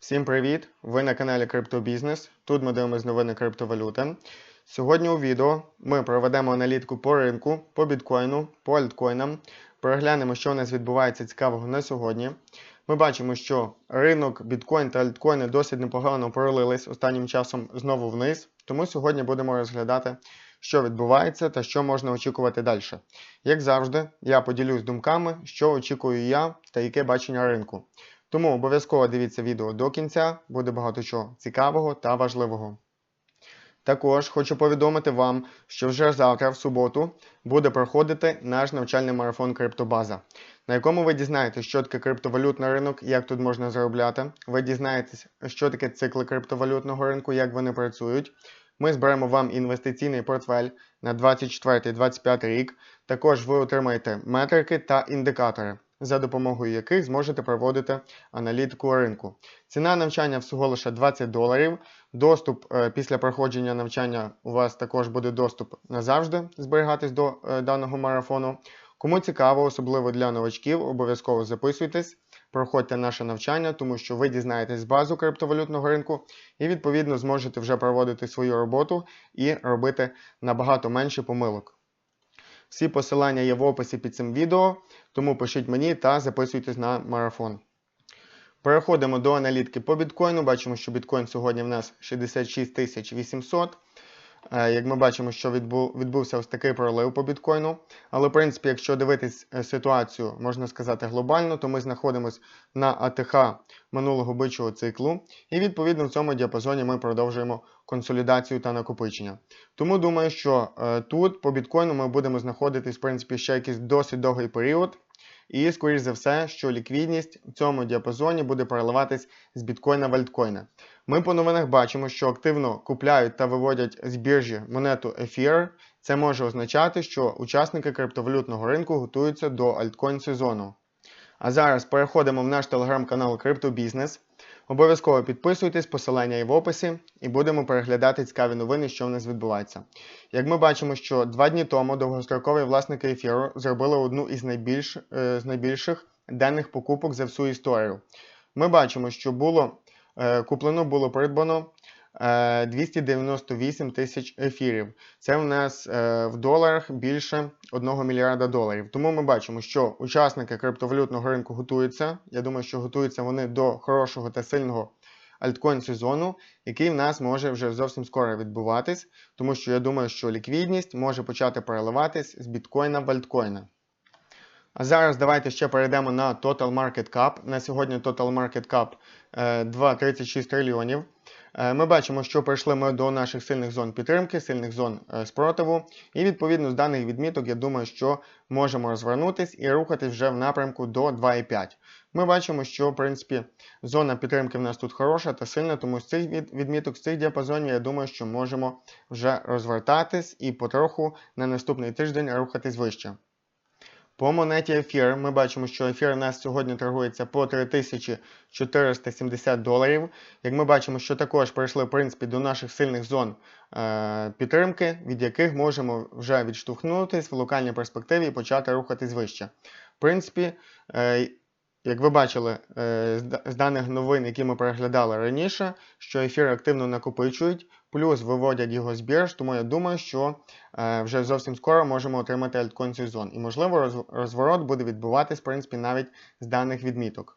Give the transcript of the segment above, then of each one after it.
Всім привіт! Ви на каналі Криптобізнес. Тут ми дивимося новини криптовалюти. Сьогодні у відео ми проведемо аналітику по ринку, по біткоїну, по альткоїнам. Переглянемо, що у нас відбувається цікавого на сьогодні. Ми бачимо, що ринок біткоін та альткоїни досить непогано пролились останнім часом знову вниз. Тому сьогодні будемо розглядати, що відбувається та що можна очікувати далі. Як завжди, я поділюсь думками, що очікую я та яке бачення ринку. Тому обов'язково дивіться відео до кінця, буде багато чого цікавого та важливого. Також хочу повідомити вам, що вже завтра, в суботу, буде проходити наш навчальний марафон Криптобаза, на якому ви дізнаєтесь, що таке криптовалютний ринок, як тут можна заробляти. Ви дізнаєтесь, що таке цикли криптовалютного ринку, як вони працюють. Ми зберемо вам інвестиційний портфель на 24-25 рік. Також ви отримаєте метрики та індикатори, за допомогою яких зможете проводити аналітику ринку. Ціна навчання всього лише 20 доларів. Доступ е, після проходження навчання у вас також буде доступ назавжди зберігатись до е, даного марафону. Кому цікаво, особливо для новачків, обов'язково записуйтесь, проходьте наше навчання, тому що ви дізнаєтесь базу криптовалютного ринку і відповідно зможете вже проводити свою роботу і робити набагато менше помилок. Всі посилання є в описі під цим відео, тому пишіть мені та записуйтесь на марафон. Переходимо до аналітики по біткоїну. Бачимо, що біткоін сьогодні в нас 66 800. Е, Як ми бачимо, що відбувся ось такий пролив по біткоїну. Але, в принципі, якщо дивитись е, ситуацію, можна сказати, глобально, то ми знаходимося на АТХ минулого бичого циклу. І відповідно в цьому діапазоні ми продовжуємо консолідацію та накопичення. Тому думаю, що е, тут по біткоїну ми будемо знаходитись, в принципі, ще якийсь досить довгий період. І, скоріш за все, що ліквідність в цьому діапазоні буде переливатись з біткоїна в альткоїни. Ми по новинах бачимо, що активно купляють та виводять з біржі монету ефір. Це може означати, що учасники криптовалютного ринку готуються до альткоін сезону. А зараз переходимо в наш телеграм-канал Криптобізнес. Обов'язково підписуйтесь, посилання є в описі, і будемо переглядати цікаві новини, що в нас відбувається. Як ми бачимо, що два дні тому довгострокові власники ефіру зробили одну із найбільш, е, з найбільших денних покупок за всю історію. Ми бачимо, що було куплено, було придбано е, 298 тисяч ефірів. Це в нас е, в доларах більше 1 мільярда доларів. Тому ми бачимо, що учасники криптовалютного ринку готуються. Я думаю, що готуються вони до хорошого та сильного альткоін сезону, який в нас може вже зовсім скоро відбуватись, тому що я думаю, що ліквідність може почати переливатись з біткоїна в альткоїни. А зараз давайте ще перейдемо на Total Market Cap. На сьогодні Total Market Cap е, 2,36 трильйонів. Е, Ми бачимо, що прийшли ми до наших сильних зон підтримки, сильних зон е, спротиву. І відповідно з даних відміток, я думаю, що можемо розвернутись і рухатись вже в напрямку до 2,5. Ми бачимо, що в принципі зона підтримки в нас тут хороша та сильна, тому з цих відміток, з цих діапазонів, я думаю, що можемо вже розвертатись і потроху на наступний тиждень рухатись вище. По монеті ефір ми бачимо, що ефір у нас сьогодні торгується по 3470 доларів. Як ми бачимо, що також прийшли в принципі, до наших сильних зон е, підтримки, від яких можемо вже відштовхнутися в локальній перспективі і почати рухатись вище. В принципі, е, як ви бачили е, з даних новин, які ми переглядали раніше, що ефір активно накопичують, плюс виводять його з бірж, тому я думаю, що е, вже зовсім скоро можемо отримати альткоін сезон. І, можливо, роз- розворот буде відбуватись, в принципі, навіть з даних відміток.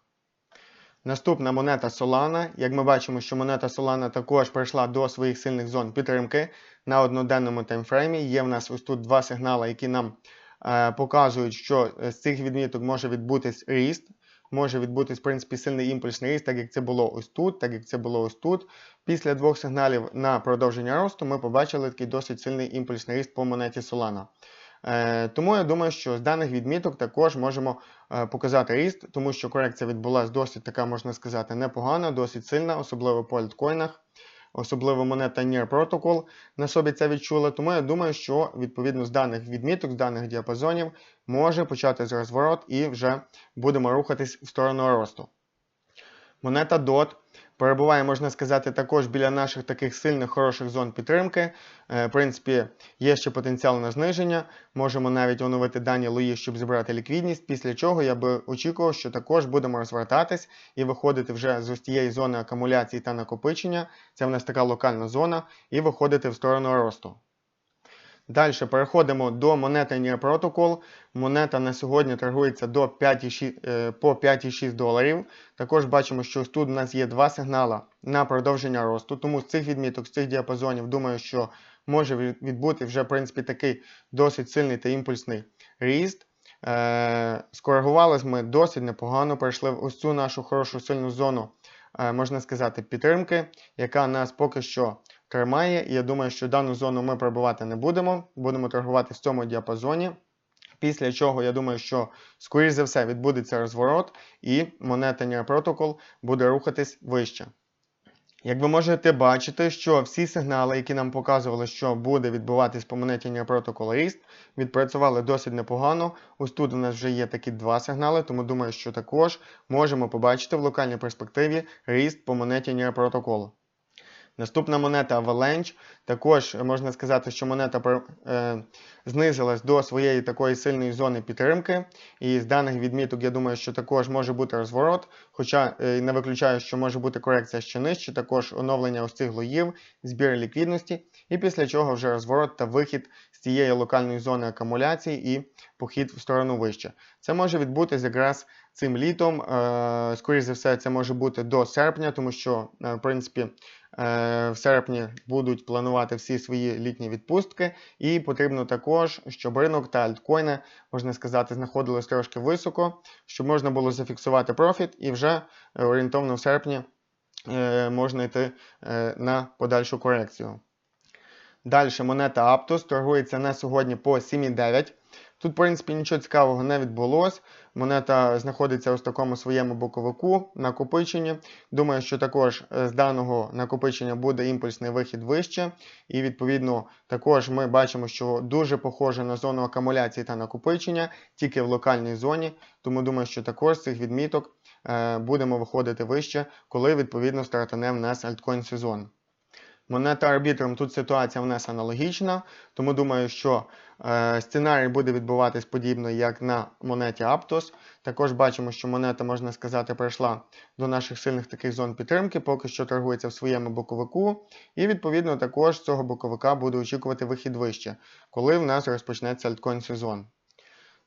Наступна монета Solana. Як ми бачимо, що монета Solana також прийшла до своїх сильних зон підтримки на одноденному таймфреймі. Є в нас ось тут два сигнали, які нам е, показують, що з цих відміток може відбутись ріст. Може відбутись, в принципі, сильний імпульсний ріст, так як це було ось тут, так як це було ось тут. Після двох сигналів на продовження росту ми побачили такий досить сильний імпульсний ріст по монеті Solana. Е, тому я думаю, що з даних відміток також можемо е, показати ріст, тому що корекція відбулася досить така, можна сказати, непогана, досить сильна, особливо по альткоїнах, особливо монета Near Protocol на собі це відчула. Тому я думаю, що відповідно з даних відміток, з даних діапазонів може почати розворот і вже будемо рухатись в сторону росту. Монета DOT. Перебуває, можна сказати, також біля наших таких сильних хороших зон підтримки. Е, В принципі, є ще потенціал на зниження. Можемо навіть оновити дані лої, щоб зібрати ліквідність. Після чого я би очікував, що також будемо розвертатись і виходити вже з ось тієї зони акумуляції та накопичення. Це в нас така локальна зона, і виходити в сторону росту. Далі переходимо до монети Near Protocol. Монета на сьогодні торгується до 5,6, е, по 5,6 доларів. Також бачимо, що тут у нас є два сигнали на продовження росту. Тому з цих відміток, з цих діапазонів, думаю, що може відбути вже в принципі такий досить сильний та імпульсний ріст. Е, скоригувались ми досить непогано, перейшли в ось цю нашу хорошу сильну зону, е, можна сказати, підтримки, яка нас поки що тримає. І я думаю, що дану зону ми пробивати не будемо. Будемо торгувати в цьому діапазоні. Після чого я думаю, що скоріш за все відбудеться розворот, і монета Near Protocol буде рухатись вище. Як ви можете бачити, що всі сигнали, які нам показували, що буде відбуватись по монеті Near Protocol ріст, відпрацювали досить непогано. Ось тут у нас вже є такі два сигнали, тому думаю, що також можемо побачити в локальній перспективі ріст по монеті Near Protocol. Наступна монета Avalanche. Також можна сказати, що монета е, знизилась до своєї такої сильної зони підтримки. І з даних відміток, я думаю, що також може бути розворот. Хоча е, не виключаю, що може бути корекція ще нижче, також оновлення ось цих лоїв, збір ліквідності. І після чого вже розворот та вихід з цієї локальної зони акумуляції і похід в сторону вище. Це може відбутися якраз цим літом. Е, Скоріше за все, це може бути до серпня, тому що, е, в принципі, е, в серпні будуть планувати всі свої літні відпустки, і потрібно також, щоб ринок та альткоїни, можна сказати, знаходились трошки високо, щоб можна було зафіксувати профіт і вже орієнтовно в серпні можна йти на подальшу корекцію. Далі монета Aptos торгується на сьогодні по 7,9. Тут, в принципі, нічого цікавого не відбулось. Монета знаходиться ось в такому своєму боковику накопиченні. Думаю, що також е, з даного накопичення буде імпульсний вихід вище. І відповідно також ми бачимо, що дуже похоже на зону акумуляції та накопичення, тільки в локальній зоні. Тому думаю, що також з цих відміток е, будемо виходити вище, коли відповідно стартане в нас альткоін сезон. Монета арбітром тут ситуація в нас аналогічна, тому думаю, що е, сценарій буде відбуватись подібно, як на монеті Aptos. Також бачимо, що монета, можна сказати, прийшла до наших сильних таких зон підтримки, поки що торгується в своєму боковику. І відповідно також цього боковика буде очікувати вихід вище, коли в нас розпочнеться альткоін сезон.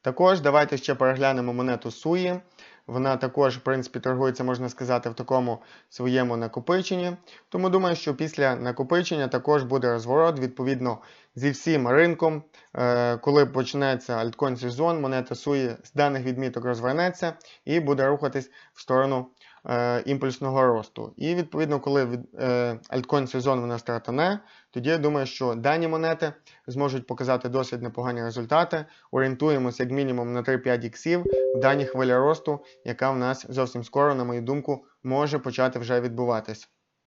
Також давайте ще переглянемо монету Суї. Вона також, в принципі, торгується, можна сказати, в такому своєму накопиченні. Тому думаю, що після накопичення також буде розворот, відповідно, зі всім ринком. Е, Коли почнеться альткоін сезон, монета Суї з даних відміток розвернеться і буде рухатись в сторону е, імпульсного росту. І відповідно, коли від, е, альткоін сезон вона стартане, тоді я думаю, що дані монети зможуть показати досить непогані результати. Орієнтуємося як мінімум на 3-5 іксів в даній хвилі росту, яка в нас зовсім скоро, на мою думку, може почати вже відбуватись.